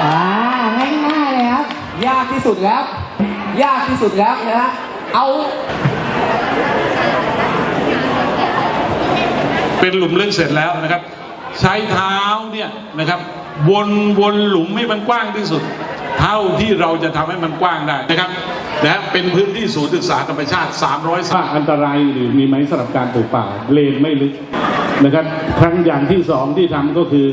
อ่าง่ายๆเลยครับ ยากที่สุดแล้วยากที่สุดแล้วนะฮะเอาเป็นหลุมลึกเสร็จแล้วนะครับ ใช้เท้าเนี่ยนะครับวนวนหลุมให้มันกว้างที่สุด เท่าที่เราจะทำให้มันกว้างได้นะครับนะเป็นพื้นที่ศูนย์ศึกษาธรรมชาติ 300ว่าอันตรายหรือมีไหมสำหรับการปลูกป่าเลนไม่ลึกนะครับ ครั้งอย่างที่สองที่ทำก็คือ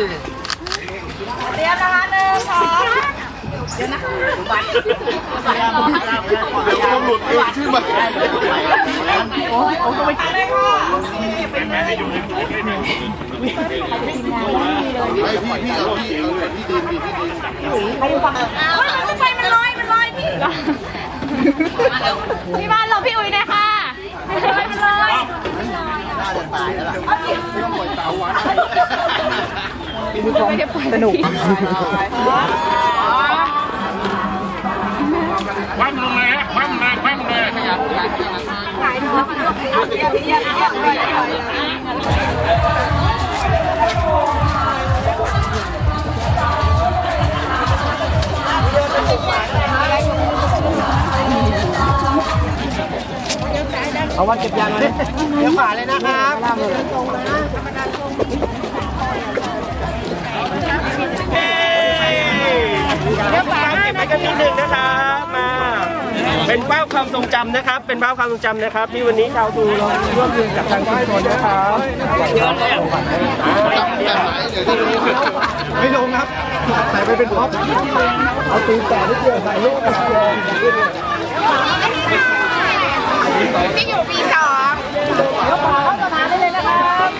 เตรียมนะคะหนึ่งสองเดี๋ยวนะบัตรเดี๋ยวผมหลุดเองชื่อบัตรโอ้ยโอ้ยไปเลยค่ะเป็นแม่ให้อยู่ในหัวด้วยเนี่ยไม่พี่พี่เอาพี่เอาพี่ดินพี่ดินไปดูฝั่งอ้าวไฟมันลอยมันลอยพี่พี่บ้านเราพี่อุ้ยหน่อยค่ะลอยมันลอยเอาสิ สนุกคว่ำลงเลยฮะคว่ำเลยคว่ำเลยเอาวันเก็บยางเลยเดี๋ยวขวาเลยนะครับ เดี๋ยวฝากเก็บไว้กันนิดนึงนะครับมา เป็นภาพความทรงจำนะครับ เป็นภาพความทรงจำนะครับ ที่วันนี้ชาวทูเราร่วมมือกับทางชุมชนนะครับไม่ลงครับใส่ไปเป็นพ็อปเอาตีนแต่นิดเดียวใส่ลูกกับเดียว พี่อยู่ปีสองเดี๋ยวขวาเข้าสนามได้เลยนะครับ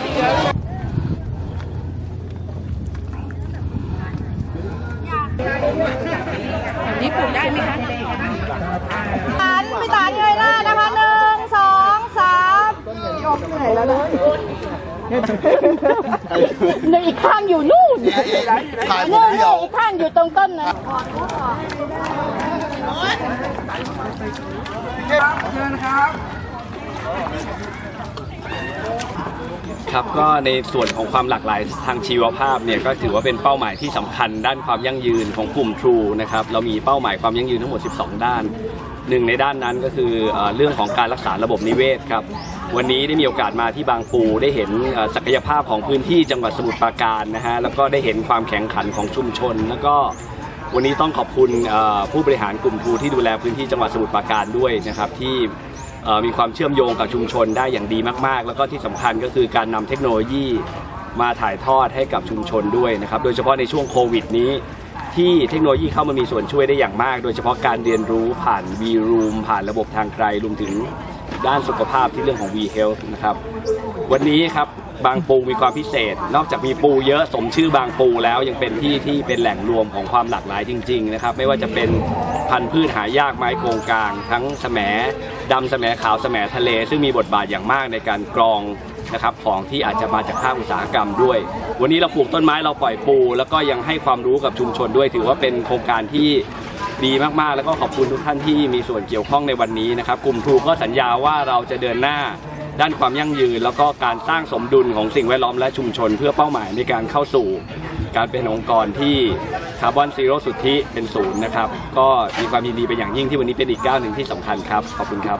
นี่ปลูกได้ไหมคะฐานไม่ฐานเงยหน้านะคะหนึ่งสองสามยกเหนื่อยแล้วเลยหนึ่งอีกข้างอยู่นู่นหนึ่งอีกข้างอยู่ตรงต้นนะครับ ครับก็ในส่วนของความหลากหลายทางชีวภาพเนี่ยก็ถือว่าเป็นเป้าหมายที่สำคัญด้านความยั่งยืนของกลุ่ม True นะครับเรามีเป้าหมายความยั่งยืนทั้งหมด 12 ด้านหนึ่งในด้านนั้นก็คือเอ่อเรื่องของการรักษาระบบนิเวศครับวันนี้ได้มีโอกาสมาที่บางปูได้เห็นศักยภาพของพื้นที่จังหวัดสมุทรปราการนะฮะแล้วก็ได้เห็นความแข็งขันของชุมชน แล้วก็วันนี้ต้องขอบคุณผู้บริหารกลุ่ม True ที่ดูแลพื้นที่จังหวัดสมุทรปราการด้วยนะครับที่ มีความเชื่อมโยงกับชุมชนได้อย่างดีมาก ๆ แล้วก็ที่สำคัญก็คือการนำเทคโนโลยีมาถ่ายทอดให้กับชุมชนด้วยนะครับ โดยเฉพาะในช่วงโควิดนี้ที่เทคโนโลยีเข้ามามีส่วนช่วยได้อย่างมาก โดยเฉพาะการเรียนรู้ผ่านวีรูมผ่านระบบทางไกลรวมถึง ด้านสุขภาพที่เรื่องของ V Health นะครับ วันนี้ครับบางปูมีความพิเศษ นอกจากมีปูเยอะสมชื่อบางปูแล้วยังเป็นที่ที่เป็นแหล่งรวมของความหลากหลายจริง ๆ นะครับ ไม่ว่าจะเป็นพันธุ์พืชหายากไม้โกงกลาง ทั้งแสมดำแสมขาวแสมทะเล ซึ่งมีบทบาทอย่างมากในการกรองนะครับของที่อาจจะมาจากภาคอุตสาหกรรมด้วย วันนี้เราปลูกต้นไม้เราปล่อยปู แล้วก็ยังให้ความรู้กับชุมชนด้วย ถือว่าเป็นโครงการที่ ดีมากๆ แล้วก็ขอบคุณทุกท่านที่มีส่วนเกี่ยวข้องในวันนี้นะครับ กลุ่มทูก็สัญญาว่าเราจะเดินหน้าด้านความยั่งยืน แล้วก็การสร้างสมดุลของสิ่งแวดล้อมและชุมชน เพื่อเป้าหมายในการเข้าสู่ การเป็นองค์กรที่คาร์บอนซีโร่สุทธิเป็นศูนย์นะครับ ก็มีความยินดีเป็นอย่างยิ่งที่วันนี้เป็นอีกก้าวหนึ่งที่สำคัญครับ ขอบคุณครับ